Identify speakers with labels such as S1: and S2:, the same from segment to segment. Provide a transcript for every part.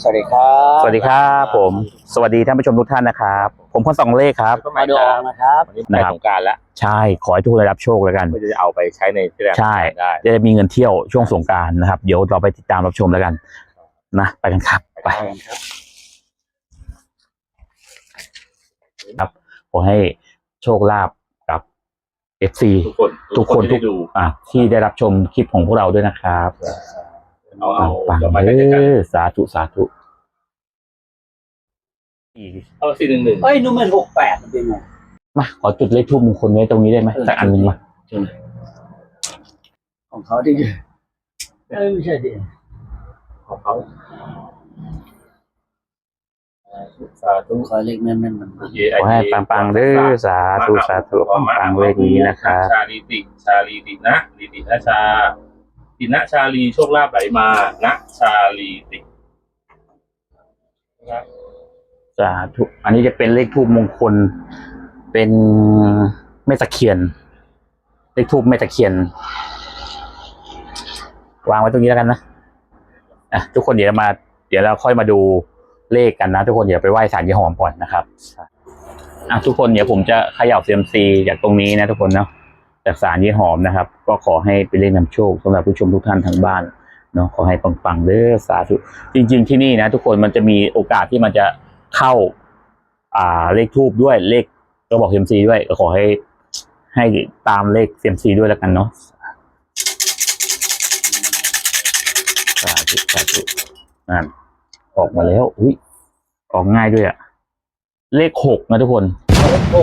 S1: สวัสดีครับ
S2: สวัสดีครับผม สวัสดีท่านผู้ชมทุกท่านนะครับ ผมคนสองเลขครับ
S1: มาดูออกนะครับ
S3: วันนี้ใกล้
S2: นะครับ
S3: สงกรารแล้ว
S2: ใช่ขอให้ทุกคนได้รับโชคแล้วกัน
S3: เพื่อจะเอาไปใช้ในที่แรง
S2: ใช่
S3: ได้
S2: จะได้มีเงินเที่ยวช่วงสงกรารนะครับ เดี๋ยวเราไปติดตามรับชมแล้วกัน นะ ไปกันครับไปครับขอให้โชคลาภกับ FC
S3: ทุกคน
S2: ทุกคน
S3: ที่
S2: ทุก
S3: ได้ดู
S2: อะที่ได้รับชมคลิปของพวกเราด้วยนะครับ
S3: เอาเอา
S2: ปัง
S3: เรา
S2: ๆ
S3: มา
S2: เอ
S3: ใช้กัน
S2: อสาธุสาธุ
S3: เอาสี่หนึ่งหนึ่ง
S1: เอ้ยนุ่มเป็นหกแปดมันเป็นไง
S2: มาขอจุดเลขทูบมงคลไว้ตรงนี้ได้ไหม
S1: เออ
S2: สักอันหนึ่งมา
S1: ของเขาที่เอ้ยไม่ใช่ดิ
S3: ของเขาสาธุ
S1: ขอเลขแม่นๆมันมา
S2: ขอให้ปังๆเด้อสาธุสาธุปังๆเลขนี้นะครับ
S3: ชาลีติชาลีตินะลีตินะชา ตินะชาลีโชคลาภไหลมานะชาลีตินะ
S2: สาธุอันนี้จะเป็นเลขทูบมงคล เป็นแม่ตะเคียน เลขทูบแม่ตะเคียน วางไว้ตรงนี้แล้วกันนะอะทุกคนเดี๋ยวมา เดี๋ยวเราค่อยมาดูเลขกันนะ ทุกคนเดี๋ยวไปไหว้สารยี่หอมก่อนนะครับอะทุกคนเดี๋ยวผมจะเขย่าเซียมซีจากตรงนี้นะทุกคนเนาะ จากสารยี่หอมนะครับ ก็ขอให้เป็นเลขนำโชคสำหรับผู้ชมทุกท่านทางบ้านเนาะขอให้ปังๆเด้อสาธุจริง ๆ ที่นี่นะ ทุกคนมันจะมีโอกาสที่มันจะเข้า อ่าเลขทูบด้วยเลขกระบอกเซียมซีด้วยก็ขอให้ให้ตามเลขเซียมซีด้วยแล้วกันเนาะสาธุสาธุนั่นออกมาแล้วอุ้ยออกง่ายด้วยอะเลขหกนะทุกคน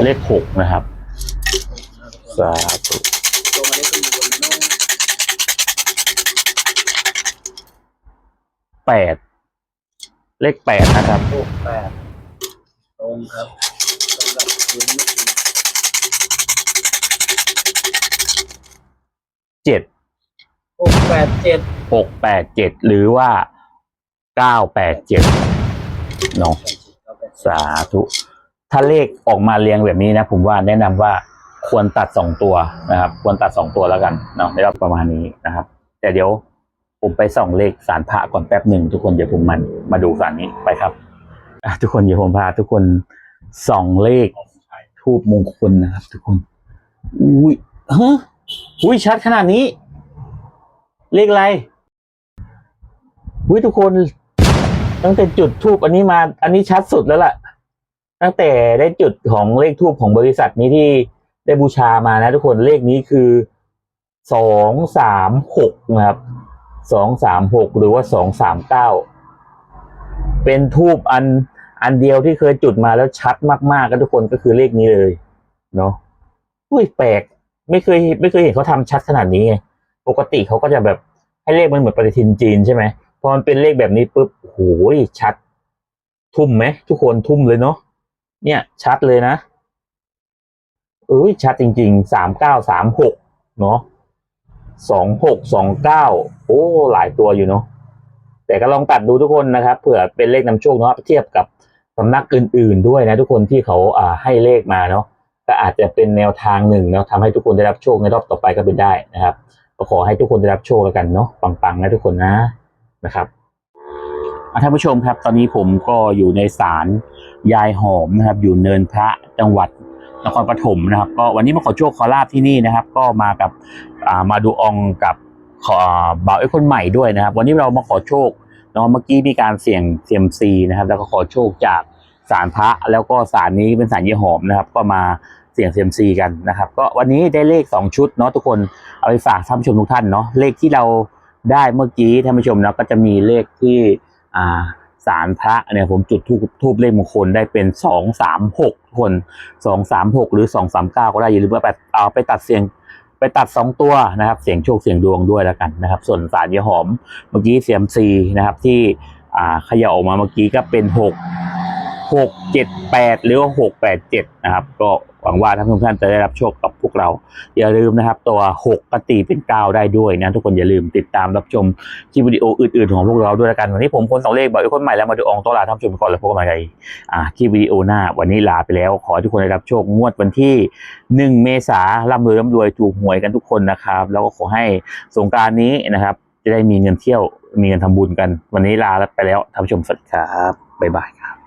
S2: เลขหกนะครับ สาธุ
S1: ตัวมาได้ขึ้นมาบนนู้น
S2: แปดเลขแปดนะครับ
S1: หกแปดตรงครับตรงกับพื้นไม่ถึง
S2: เจ็ด
S1: หกแปดเจ็ด
S2: หกแปดเจ็ดหรือว่าเก้าแปดเจ็ดเนาะสาธุ ถ้าเลขออกมาเรียงแบบนี้นะ ผมว่าแนะนำว่า ควรตัดสองตัวนะครับควรตัดสองตัวแล้วกันเนาะในรอบประมาณนี้นะครับ แต่เดี๋ยวผมไปส่องเลขสารพระก่อนแป๊บหนึ่งทุกคนเดี๋ยวผมมันมาดูสารนี้ไปครับทุกคนเดี๋ยวผมพาทุกคนส่องเลขทูบมงคลนะครับ ทุกคนอุ้ยฮะอุ้ยชัดขนาดนี้ เลขอะไรอุ้ยทุกคนตั้งแต่จุดทูบอันนี้มา อันนี้ชัดสุดแล้วล่ะ ตั้งแต่ได้จุดของเลขทูบของบริษัทนี้ที่ ได้บูชามานะทุกคนเลขนี้คือสองสามหกนะครับสองสามหกหรือว่าสองสามเก้าเป็นทูบอันอันเดียวที่เคยจุดมาแล้วชัดมากๆกันทุกคนก็คือเลขนี้เลยเนาะอุ้ยแปลก ไม่เคยไม่เคยเห็นเขาทำชัดขนาดนี้ไงปกติเขาก็จะแบบให้เลขมันเหมือนปฏิทินจีนใช่ไหมพอมันเป็นเลขแบบนี้ปุ๊บโอ้โหชัด ทุ่มไหมทุกคนทุ่มเลยเนาะเนี่ยชัดเลยนะ อ้ยชัดจริงๆสามเก้าสามหกเนาะสองหกสองเก้าโอ้หลายตัวอยู่เนาะแต่ก็ลองตัดดูทุกคนนะครับเผื่อเป็นเลขนำโชคเนาะเทียบกับสำนักอื่น ๆ ด้วยนะทุกคนที่เขาอ่าให้เลขมาเนาะก็อาจจะเป็นแนวทางหนึ่งเนาะทำให้ทุกคนได้รับโชคในรอบต่อไปก็เป็นได้นะครับก็ขอให้ทุกคนได้รับโชคแล้วกันเนาะปังๆนะทุกคนนะนะครับอะท่านผู้ชมครับ ตอนนี้ผมก็อยู่ในศาลยายหอมนะครับ อยู่เนินพระจังหวัด นครปฐมนะครับ ก็วันนี้มาขอโชคขอลาบที่นี่นะครับ ก็มากับามาดูองกับขอบ่าวไอ้คนใหม่ด้วยนะครับ วันนี้เรามาขอโชคเนาะเมื่อกี้มีการเสี่ยงเซียมซีนะครับ แล้วก็ขอโชคจากศาลพระแล้วก็ศาลนี้เป็นศาลยายหอมนะครับ ก็มาเสี่ยงเซียมซีกันนะครับ ก็วันนี้ได้เลขสองชุดเนาะทุกคนเอาไปฝากท่านผู้ชมทุกท่านเนาะเลขที่เราได้เมื่อกี้ท่านผู้ชมเนาะก็จะมีเลขที่อ่า สารพระเนี่ยผมจุดทูบทูบเลขมงคลได้เป็นสองสามหกคนสองสามหกหรือสองสามเก้าก็ได้อย่าลืมว่าไปเอาไปตัดเสียงไปตัดสองตัวนะครับ เสียงโชคเสียงดวงด้วยแล้วกันนะครับ ส่วนสารยาหอมเมื่อกี้เสียมซีนะครับที่อ่าขย่าออกมาเมื่อกี้ก็เป็นหกหกเจ็ดแปดหรือว่าหกแปดเจ็ดนะครับ ก็หวังว่าท่านผู้ชมท่านจะได้รับโชคกับพวก เรา อย่าลืมนะครับ ตัว 6กตีเป็น9ได้ด้วยนะทุกคนอย่าลืมติดตามรับชมคลิปวิดีโออื่นๆของพวกเราด้วยละกัน วันนี้ผมคนสองเลขบอกทุกคนใหม่แล้วมาดูองต้อนรับท่านชมก่อนแล้วพบกันใหม่ในคลิปวิดีโอหน้า วันนี้ลาไปแล้ว ขอทุกคนได้รับโชคงวดวันที่ 1 เมษาร่ำรวยร่ำรวยถูกหวยกันทุกคนนะครับ แล้วก็ขอให้สงกรารนี้นะครับ จะได้มีเงินเที่ยวมีเงินทำบุญกัน วันนี้ลาไปแล้วท่านผู้ชมสวัสดีครับบ๊ายบายครับ